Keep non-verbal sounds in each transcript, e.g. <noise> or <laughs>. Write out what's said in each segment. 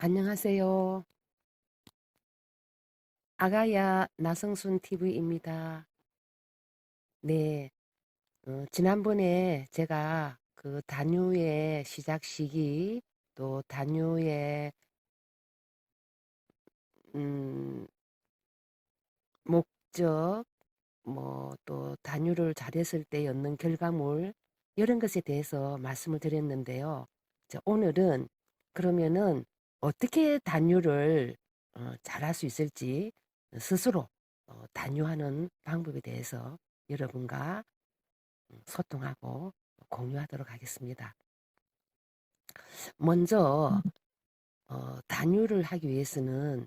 안녕하세요. 아가야 나성순 TV입니다. 네, 어, 지난번에 제가 그 단유의 시작 시기 또 단유의 음, 목적 뭐 또 단유를 잘했을 때 얻는 결과물 이런 것에 대해서 말씀을 드렸는데요. 자, 오늘은 그러면은 어떻게 단유를 어, 잘할 수 있을지 스스로 어, 단유하는 방법에 대해서 여러분과 음, 소통하고 공유하도록 하겠습니다. 먼저 어, 단유를 하기 위해서는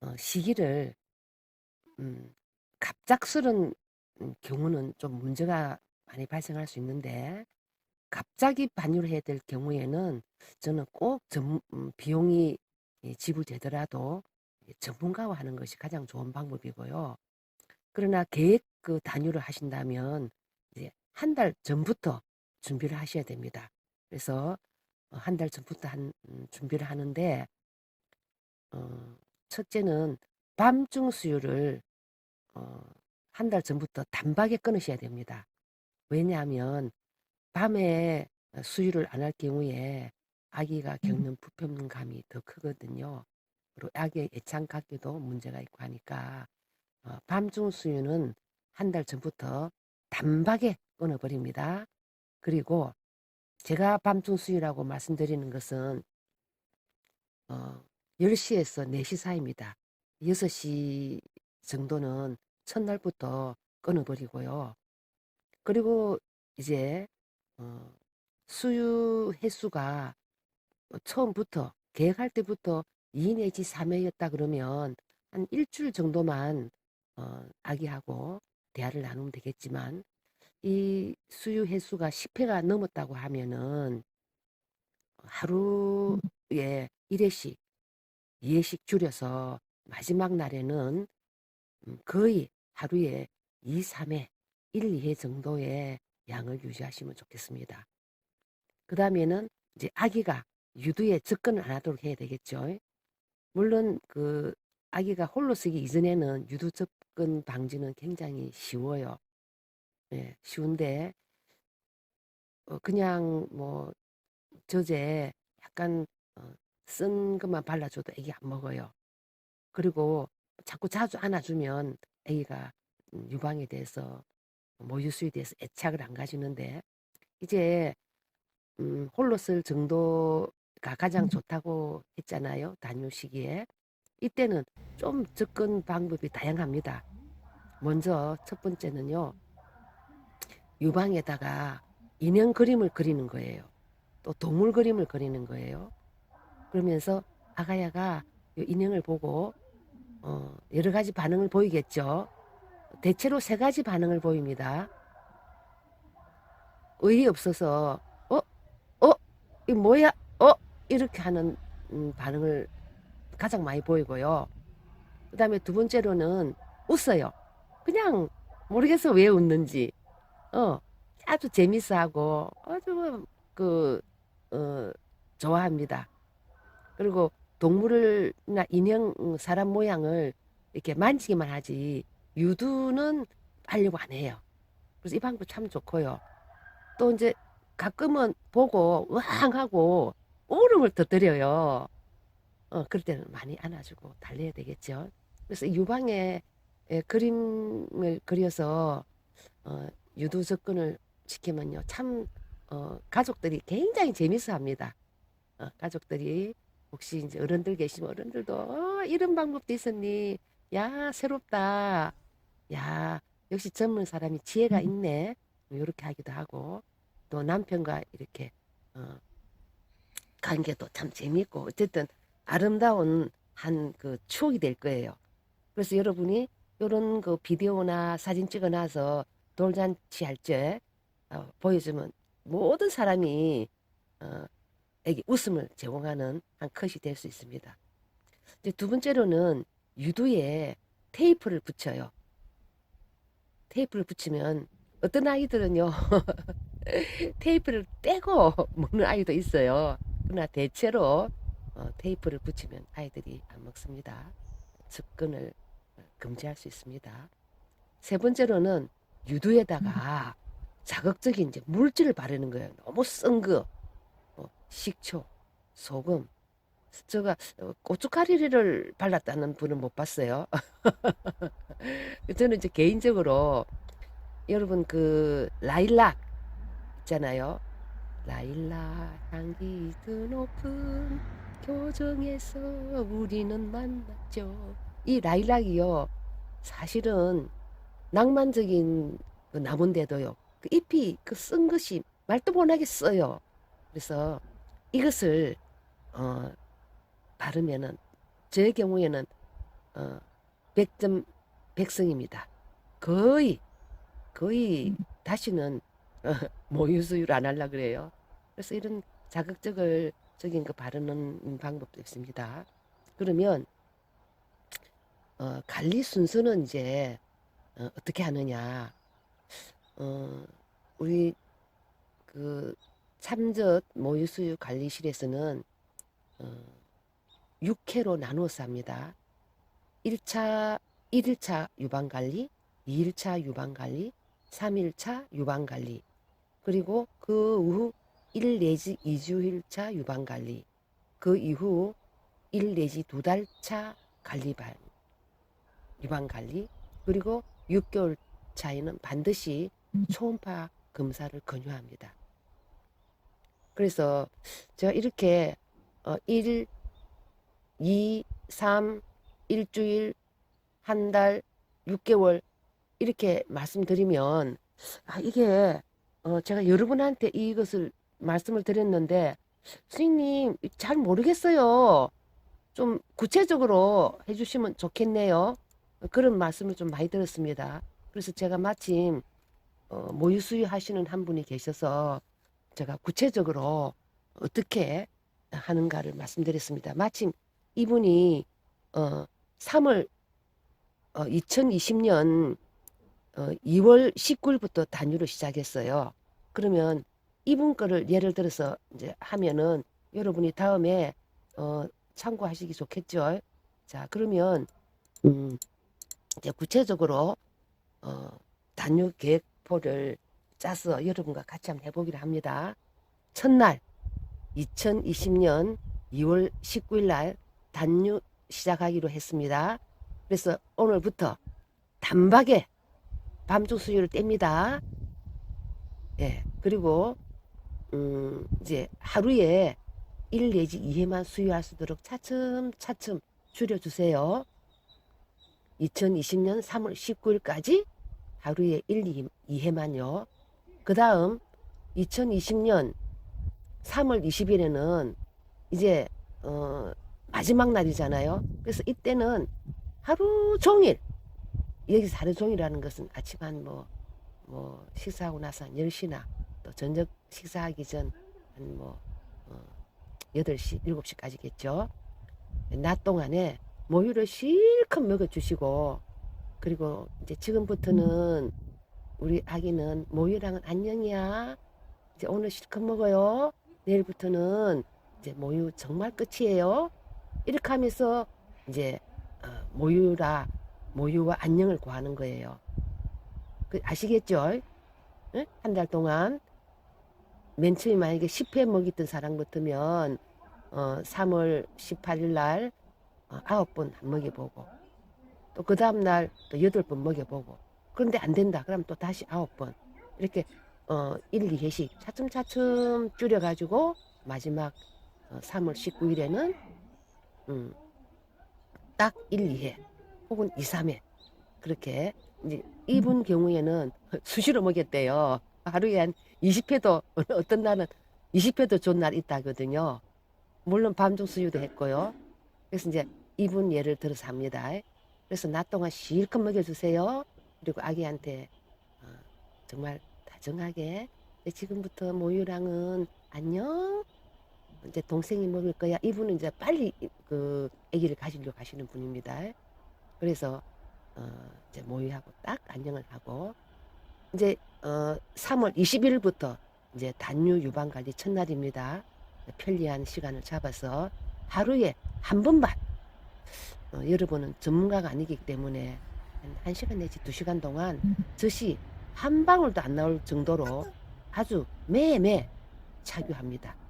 어, 시기를 음, 갑작스런 음, 경우는 좀 문제가 많이 발생할 수 있는데 갑자기 반유를 해야 될 경우에는 저는 꼭 전, 음, 비용이 예, 지불되더라도 예, 전문가와 하는 것이 가장 좋은 방법이고요. 그러나 계획 그 단유를 하신다면 이제 한 달 전부터 준비를 하셔야 됩니다. 그래서 어, 한달 전부터 한 음, 준비를 하는데 어, 첫째는 밤중 수유를 어, 한 달 전부터 단박에 끊으셔야 됩니다. 왜냐하면 밤에 수유를 안 할 경우에 아기가 겪는 불편감이 더 크거든요. 그리고 아기의 애창각계도 문제가 있고 하니까 어, 밤중 수유는 한 달 전부터 단박에 끊어버립니다. 그리고 제가 밤중 수유라고 말씀드리는 것은 어, 10시에서 4시 사이입니다. 6시 정도는 첫날부터 끊어버리고요. 그리고 이제 어, 수유 횟수가 어, 처음부터 계획할 때부터 2 내지 3회였다 그러면 한 일주일 정도만 어, 아기하고 대화를 나누면 되겠지만 이 수유 횟수가 10회가 넘었다고 하면은 하루에 1회씩 2회씩 줄여서 마지막 날에는 음, 거의 하루에 2, 3회, 1, 2회 정도의 양을 유지하시면 좋겠습니다. 그 다음에는 이제 아기가 유두에 접근을 안 하도록 해야 되겠죠. 물론 그 아기가 홀로 쓰기 이전에는 유두 접근 방지는 굉장히 쉬워요. 예, 쉬운데 어, 그냥 뭐 저제 약간 어, 쓴 것만 발라줘도 애기 안 먹어요. 그리고 자꾸 자주 안아주면 애기가 음, 유방에 대해서 모유수에 대해서 애착을 안 가지는데 이제 음, 홀로 쓸 정도가 가장 좋다고 했잖아요. 단유 시기에. 이때는 좀 접근 방법이 다양합니다. 먼저 첫 번째는요. 유방에다가 인형 그림을 그리는 거예요. 또 동물 그림을 그리는 거예요. 그러면서 아가야가 이 인형을 보고 어, 여러 가지 반응을 보이겠죠. 대체로 세 가지 반응을 보입니다. 의리 없어서 어? 어? 이 뭐야? 어? 이렇게 하는 음, 반응을 가장 많이 보이고요. 그 다음에 두 번째로는 웃어요. 그냥 모르겠어 왜 웃는지. 어, 아주 재밌어하고 아주 그 어, 좋아합니다. 그리고 동물이나 인형, 음, 사람 모양을 이렇게 만지기만 하지 유두는 하려고 안 해요. 그래서 이 방법 참 좋고요. 또 이제 가끔은 보고 으앙 하고 울음을 터뜨려요. 어, 그럴 때는 많이 안아주고 달래야 되겠죠. 그래서 유방에 에, 그림을 그려서 어, 유두 접근을 시키면요. 참 어, 가족들이 굉장히 재밌어 합니다. 어, 가족들이 혹시 이제 어른들 계시면 어른들도 어, 이런 방법도 있었니? 야, 새롭다. 야, 역시 젊은 사람이 지혜가 있네. 이렇게 하기도 하고 또 남편과 이렇게 어, 관계도 참 재미있고 어쨌든 아름다운 한 그 추억이 될 거예요. 그래서 여러분이 이런 그 비디오나 사진 찍어 놔서 돌잔치 할 때 어, 보여주면 모든 사람이 어, 에게 웃음을 제공하는 한 컷이 될 수 있습니다. 이제 두 번째로는 유두에 테이프를 붙여요. 테이프를 붙이면 어떤 아이들은요 <laughs> 테이프를 떼고 먹는 아이도 있어요. 그러나 대체로 어, 테이프를 붙이면 아이들이 안 먹습니다. 접근을 어, 금지할 수 있습니다. 세 번째로는 유두에다가 자극적인 이제 물질을 바르는 거예요. 너무 쓴 거, 뭐 식초, 소금. 제가 어, 고춧가루를 발랐다는 분은 못 봤어요. <laughs> 저는 이제 개인적으로 여러분 그 라일락 있잖아요. 라일락 향기 드높은 교정에서 우리는 만났죠. 이 라일락이요. 사실은 낭만적인 그 나무인데도요. 그 잎이 그 쓴 것이 말도 못하게 써요. 그래서 이것을 어 바르면은 제 경우에는 어 100점 백승입니다. 거의 거의 다시는 어, <laughs> 모유수유를 안 하려 그래요. 그래서 이런 자극적을 적인 거 바르는 방법도 있습니다. 그러면 어, 관리 순서는 이제 어, 어떻게 하느냐? 어, 우리 그 참젓 모유수유 관리실에서는 어, 6회로 나누어서 합니다. 1차 1일차 유방 관리, 2일차 유방 관리, 3일차 유방 관리, 그리고 그 후 1 내지 2주일차 유방 관리, 그 이후 1 내지 2달 차 관리 반 유방 관리, 그리고 6개월 차에는 반드시 초음파 검사를 권유합니다. 그래서 제가 이렇게 어, 1, 2, 3, 일주일, 한 달, 6개월 이렇게 말씀드리면 아 이게 어 제가 여러분한테 이것을 말씀을 드렸는데 스님 잘 모르겠어요. 좀 구체적으로 해주시면 좋겠네요. 그런 말씀을 좀 많이 들었습니다. 그래서 제가 마침 어, 모유 수유 하시는 한 분이 계셔서 제가 구체적으로 어떻게 하는가를 말씀드렸습니다. 마침 이분이 어, 3월 어, 2020년 어, 2월 19일부터 단유를 시작했어요. 그러면 이분 거를 예를 들어서 이제 하면은 여러분이 다음에 어, 참고하시기 좋겠죠. 자, 그러면 음, 이제 구체적으로 어, 단유 계획표를 짜서 여러분과 같이 한번 해보기로 합니다. 첫날 2020년 2월 19일 날 단유 시작하기로 했습니다. 그래서 오늘부터 단박에 밤중 수유를 뗍니다. 예, 그리고 음, 이제 하루에 1 내지 2회만 수유할 수 있도록 차츰 차츰 줄여주세요. 2020년 3월 19일까지 하루에 1, 2회만요. 그 다음 2020년 3월 20일에는 이제 어, 마지막 날이잖아요. 그래서 이때는 하루 종일 여기서 하루 종일이라는 것은 아침 한 뭐 뭐 식사하고 나서 한 10시나 또 저녁 식사하기 전 한뭐 어, 8시, 7시까지겠죠. 낮 동안에 모유를 실컷 먹어주시고 그리고 이제 지금부터는 우리 아기는 모유랑은 안녕이야. 이제 오늘 실컷 먹어요. 내일부터는 이제 모유 정말 끝이에요. 이렇게 하면서 이제 어, 모유라 모유와 안녕을 구하는 거예요. 그 아시겠죠? 응? 한달 동안 맨 처음에 만약에 10회 먹이던 사람 같으면 어, 3월 18일 날 어, 9번 먹여보고 또 그 다음 날 또 8번 먹여보고 그런데 안 된다. 그럼 또 다시 9번 이렇게 어, 1, 2회씩 차츰차츰 줄여가지고 마지막 어, 3월 19일에는 음, 딱 1, 2회 혹은 2, 3회 그렇게 이제 이분 경우에는 <laughs> 수시로 먹였대요. 하루에 한 20회도 <laughs> 어떤 날은 20회도 좋은 날 있다거든요. 물론 밤중 수유도 했고요. 그래서 이제 이분 예를 들어서 합니다. 그래서 낮 동안 실컷 먹여주세요. 그리고 아기한테 어, 정말 다정하게 지금부터 모유랑은 안녕. 이제 동생이 먹을 거야. 이분은 이제 빨리 그 아기를 가지려고 하시는 분입니다. 그래서 어, 이제 모유하고 딱 안녕을 하고 이제 어, 3월 20일부터 이제 단유 유방 관리 첫날입니다. 편리한 시간을 잡아서 하루에 한 번만 어, 여러분은 전문가가 아니기 때문에 한 1시간 내지 2시간 동안 젖이 한 방울도 안 나올 정도로 아주 매매 착유합니다.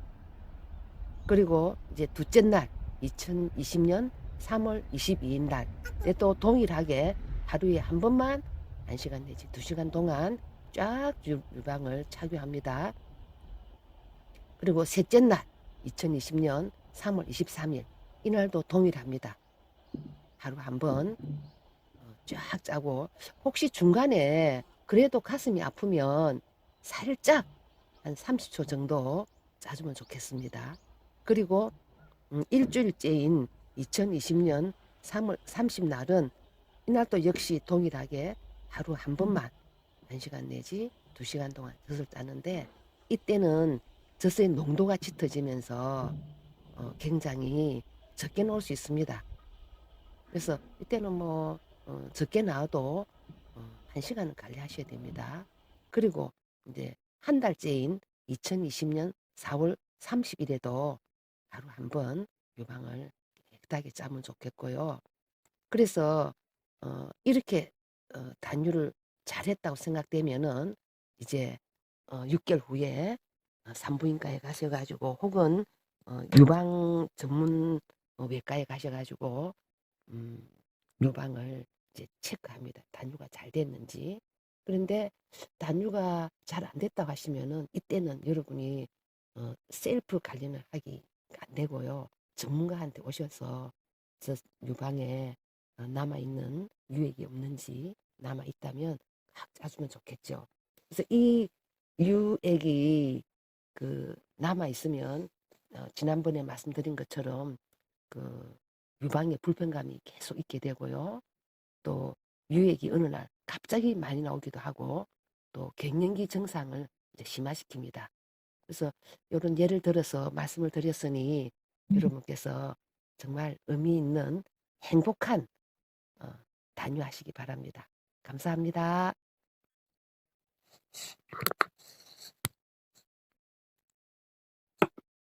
그리고 이제 둘째 날 2020년 3월 22일 날에 또 동일하게 하루에 한 번만 1시간 내지 2시간 동안 쫙 유- 유방을 착유합니다. 그리고 셋째 날 2020년 3월 23일 이날도 동일합니다. 하루 한번 어, 쫙 짜고 혹시 중간에 그래도 가슴이 아프면 살짝 한 30초 정도 짜주면 좋겠습니다. 그리고 음, 일주일째인 2020년 3월 30날은 이날도 역시 동일하게 하루 한 번만 1시간 내지 2시간 동안 젖을 짜는데 이때는 젖의 농도가 짙어지면서 어, 굉장히 적게 나올 수 있습니다. 그래서 이때는 뭐 어, 적게 나와도 어, 한 시간은 관리하셔야 됩니다. 그리고 이제 한 달째인 2020년 4월 30일에도 하루 한 번 유방을 깨끗하게 짜면 좋겠고요. 그래서 어, 이렇게 어, 단유를 잘했다고 생각되면은 이제 어, 6개월 후에 어, 산부인과에 가셔가지고 혹은 어, 유방 전문 어, 외과에 가셔가지고 음, 유방을 이제 체크합니다. 단유가 잘 됐는지. 그런데 단유가 잘 안 됐다고 하시면은 이때는 여러분이 어, 셀프 관리를 하기 안 되고요. 전문가한테 오셔서 저 유방에 어, 남아있는 유액이 없는지 남아있다면 확 짜주면 좋겠죠. 그래서 이 유액이 그 남아있으면 어, 지난번에 말씀드린 것처럼 그 유방에 불편감이 계속 있게 되고요. 또 유액이 어느 날 갑자기 많이 나오기도 하고 또 갱년기 증상을 심화시킵니다. 그래서 이런 예를 들어서 말씀을 드렸으니 여러분께서 정말 의미 있는 행복한 어, 단유하시기 바랍니다. 감사합니다.